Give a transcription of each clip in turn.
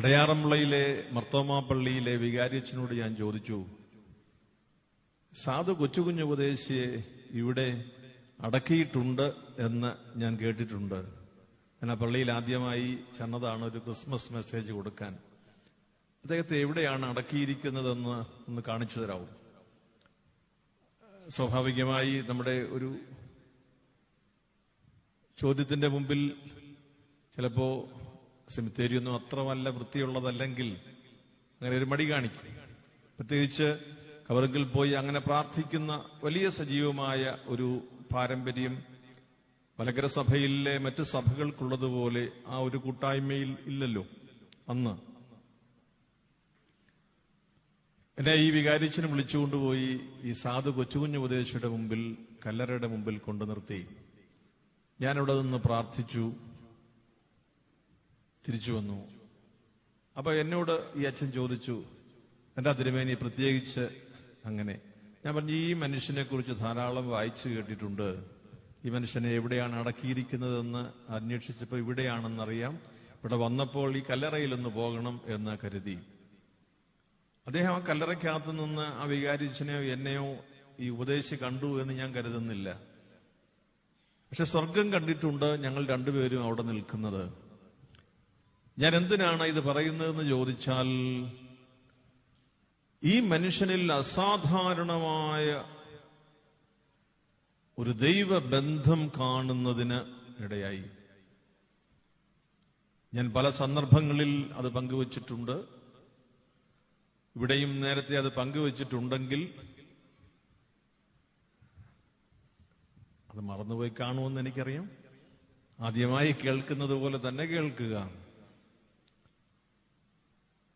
ഇടയാറമ്പിളയിലെ മർത്തോമാ പള്ളിയിലെ വികാരിയച്ഛനോട് ഞാൻ ചോദിച്ചു സാധു കൊച്ചുകുഞ്ഞു ഉപദേശിയെ ഇവിടെ അടക്കിയിട്ടുണ്ട് എന്ന് ഞാൻ കേട്ടിട്ടുണ്ട്. ഞാൻ ആ പള്ളിയിൽ ആദ്യമായി ചെന്നതാണ് ഒരു ക്രിസ്മസ് മെസ്സേജ് കൊടുക്കാൻ. അദ്ദേഹത്തെ എവിടെയാണ് അടക്കിയിരിക്കുന്നതെന്ന് ഒന്ന് കാണിച്ചു തരാവും? സ്വാഭാവികമായി നമ്മുടെ ഒരു ചോദ്യത്തിന്റെ മുമ്പിൽ ചിലപ്പോ സെമിത്തേരി ഒന്നും അത്ര വല്ല വൃത്തിയുള്ളതല്ലെങ്കിൽ അങ്ങനെ ഒരു മടി കാണിക്കും. പ്രത്യേകിച്ച് കവറിങ്കിൽ പോയി അങ്ങനെ പ്രാർത്ഥിക്കുന്ന വലിയ സജീവമായ ഒരു പാരമ്പര്യം മലകര സഭയിലെ മറ്റു സഭകൾക്കുള്ളതുപോലെ ആ ഒരു കൂട്ടായ്മയിൽ ഇല്ലല്ലോ അന്ന്. എന്നെ ഈ വികാരിച്ചിന് വിളിച്ചുകൊണ്ടുപോയി ഈ സാധു കൊച്ചുകുഞ്ഞു ഉപദേശിയുടെ മുമ്പിൽ കല്ലറയുടെ മുമ്പിൽ കൊണ്ടു നിർത്തി. ഞാനിവിടെ നിന്ന് പ്രാർത്ഥിച്ചു. തിരിച്ചു വന്നു. അപ്പൊ എന്നോട് ഈ അച്ഛൻ ചോദിച്ചു എന്താ തിരുമേനി പ്രത്യേകിച്ച് അങ്ങനെ? ഞാൻ പറഞ്ഞു ഈ മനുഷ്യനെ കുറിച്ച് ധാരാളം വായിച്ചു കേട്ടിട്ടുണ്ട്. ഈ മനുഷ്യനെ എവിടെയാണ് അടക്കിയിരിക്കുന്നതെന്ന് അന്വേഷിച്ചപ്പോൾ ഇവിടെയാണെന്നറിയാം. ഇവിടെ വന്നപ്പോൾ ഈ കല്ലറയിലൊന്ന് പോകണം എന്ന് കരുതി. അദ്ദേഹം ആ കല്ലറയ്ക്കകത്ത് നിന്ന് ആ വികാരിച്ചനെയോ എന്നെയോ ഈ ഉപദേശി കണ്ടു എന്ന് ഞാൻ കരുതുന്നില്ല. പക്ഷെ സ്വർഗം കണ്ടിട്ടുണ്ട് ഞങ്ങൾ രണ്ടുപേരും അവിടെ നിൽക്കുന്നത്. ഞാൻ എന്തിനാണ് ഇത് പറയുന്നതെന്ന് ചോദിച്ചാൽ ഈ മനുഷ്യനിൽ അസാധാരണമായ ഒരു ദൈവബന്ധം കാണുന്നതിന് ഇടയായി. ഞാൻ പല സന്ദർഭങ്ങളിൽ അത് പങ്കുവച്ചിട്ടുണ്ട്. ഇവിടെയും നേരത്തെ അത് പങ്കുവച്ചിട്ടുണ്ടെങ്കിൽ അത് മറന്നുപോയി കാണുമെന്ന് എനിക്കറിയാം. ആദ്യമായി കേൾക്കുന്നത് പോലെ തന്നെ കേൾക്കുക.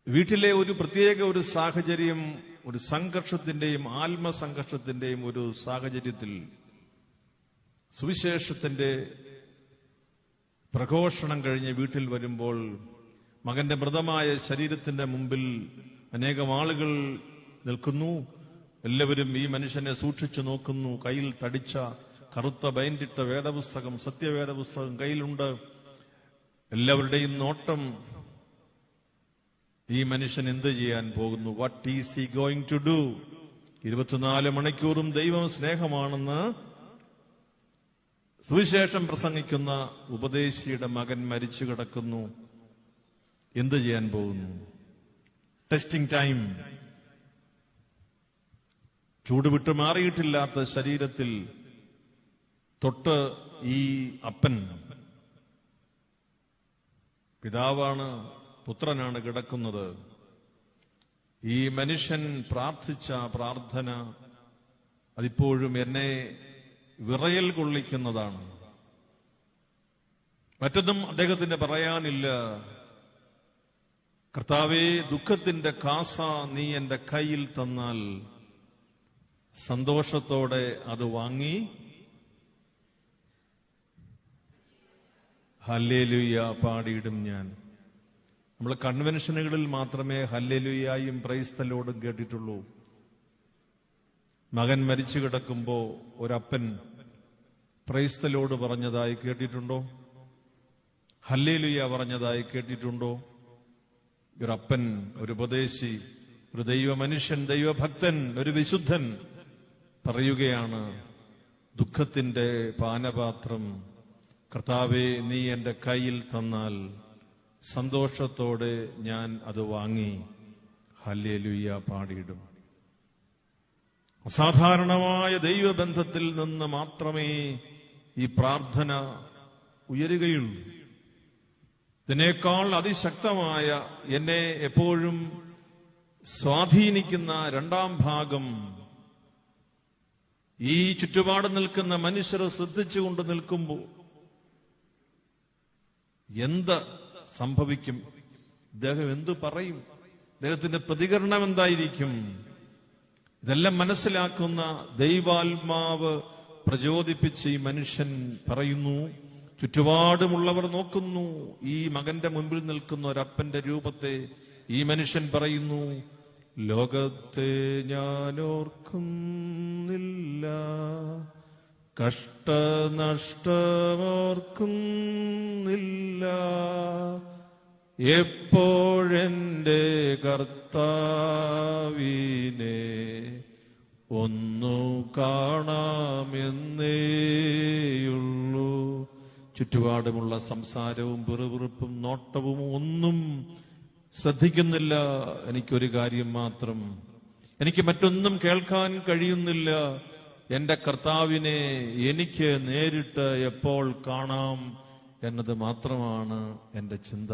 വീട്ടിലെ ഒരു പ്രത്യേക ഒരു സാഹചര്യം ഒരു സംഘർഷത്തിന്റെയും ആത്മസംഘർഷത്തിന്റെയും ഒരു സാഹചര്യത്തിൽ സുവിശേഷത്തിന്റെ പ്രഘോഷണം കഴിഞ്ഞ് വീട്ടിൽ വരുമ്പോൾ മകന്റെ മൃതമായ ശരീരത്തിന്റെ മുമ്പിൽ അനേകം ആളുകൾ നിൽക്കുന്നു. എല്ലാവരും ഈ മനുഷ്യനെ സൂക്ഷിച്ചു നോക്കുന്നു. കയ്യിൽ തടിച്ച കറുത്ത ബൈൻഡിട്ട വേദപുസ്തകം സത്യവേദപുസ്തകം കയ്യിലുണ്ട്. എല്ലാവരുടെയും നോട്ടം ഈ മനുഷ്യൻ എന്ത് ചെയ്യാൻ പോകുന്നു? What is he going to do ഇരുപത്തിനാല് മണിക്കൂറും ദൈവം സ്നേഹമാണെന്ന് സുവിശേഷം പ്രസംഗിക്കുന്ന ഉപദേശിയുടെ മകൻ മരിച്ചു കിടക്കുന്നു. എന്ത് ചെയ്യാൻ പോകുന്നു? ടെസ്റ്റിംഗ് ടൈം ചൂട് വിട്ട് മാറിയിട്ടില്ലാത്ത ശരീരത്തിൽ തൊട്ട് ഈ അപ്പൻ പിതാവാണ് പുത്രനാണ് കിടക്കുന്നത്. ഈ മനുഷ്യൻ പ്രാർത്ഥിച്ച പ്രാർത്ഥന അതിപ്പോഴും എന്നെ വിറയൽ കൊള്ളിക്കുന്നതാണ്. മറ്റൊന്നും അദ്ദേഹത്തിന് പറയാനില്ല. കർത്താവേ ദുഃഖത്തിന്റെ കാസ നീ എന്റെ കയ്യിൽ തന്നാൽ സന്തോഷത്തോടെ അത് വാങ്ങി. ഹല്ലേലുയ്യ പാടിയിടും ഞാൻ. നമ്മൾ കൺവെൻഷനുകളിൽ മാത്രമേ ഹല്ലലുയായും പ്രൈസ്തലോടും കേട്ടിട്ടുള്ളൂ. മകൻ മരിച്ചു കിടക്കുമ്പോ ഒരപ്പൻ പ്രൈസ്തലോട് പറഞ്ഞതായി കേട്ടിട്ടുണ്ടോ? ഹല്ലേലുയ പറഞ്ഞതായി കേട്ടിട്ടുണ്ടോ? ഒരപ്പൻ ഒരു ഉപദേശി ഒരു ദൈവ മനുഷ്യൻ ദൈവഭക്തൻ ഒരു വിശുദ്ധൻ പറയുകയാണ് ദുഃഖത്തിന്റെ പാനപാത്രം കർത്താവെ നീ എന്റെ കയ്യിൽ തന്നാൽ സന്തോഷത്തോടെ ഞാൻ അത് വാങ്ങി ഹല്ലേലുയ്യ പാടിയിടും. അസാധാരണമായ ദൈവബന്ധത്തിൽ നിന്ന് മാത്രമേ ഈ പ്രാർത്ഥന ഉയരുകയുള്ളൂ. ഇതിനേക്കാൾ അതിശക്തമായ എന്നെ എപ്പോഴും സ്വാധീനിക്കുന്ന രണ്ടാം ഭാഗം ഈ ചുറ്റുപാട് നിൽക്കുന്ന മനുഷ്യർ ശ്രദ്ധിച്ചുകൊണ്ട് നിൽക്കുമ്പോൾ എന്ത് സംഭവിക്കും. ഇദ്ദേഹം എന്തു പറയും? അദ്ദേഹത്തിന്റെ പ്രതികരണം എന്തായിരിക്കും? ഇതെല്ലാം മനസ്സിലാക്കുന്ന ദൈവാത്മാവ് പ്രചോദിപ്പിച്ച് ഈ മനുഷ്യൻ പറയുന്നു ചുറ്റുപാടുമുള്ളവർ നോക്കുന്നു. ഈ മകന്റെ മുൻപിൽ നിൽക്കുന്ന ഒരപ്പന്റെ രൂപത്തെ ഈ മനുഷ്യൻ പറയുന്നു ലോകത്തെ ഞാൻ ഓർക്കുന്നില്ല. കഷ്ടനഷ്ടമോർക്കുന്നില്ല. എപ്പോഴെന്റെ കർത്താവിനെ ഒന്നു കാണാമെന്നേയുള്ളൂ. ചുറ്റുപാടുമുള്ള സംസാരവും പിറുപിറുപ്പും നോട്ടവും ഒന്നും ശ്രദ്ധിക്കുന്നില്ല. എനിക്കൊരു കാര്യം മാത്രം. എനിക്ക് മറ്റൊന്നും കേൾക്കാൻ കഴിയുന്നില്ല. എന്റെ കർത്താവിനെ എനിക്ക് നേരിട്ട് എപ്പോൾ കാണാം എന്നത് മാത്രമാണ് എന്റെ ചിന്ത.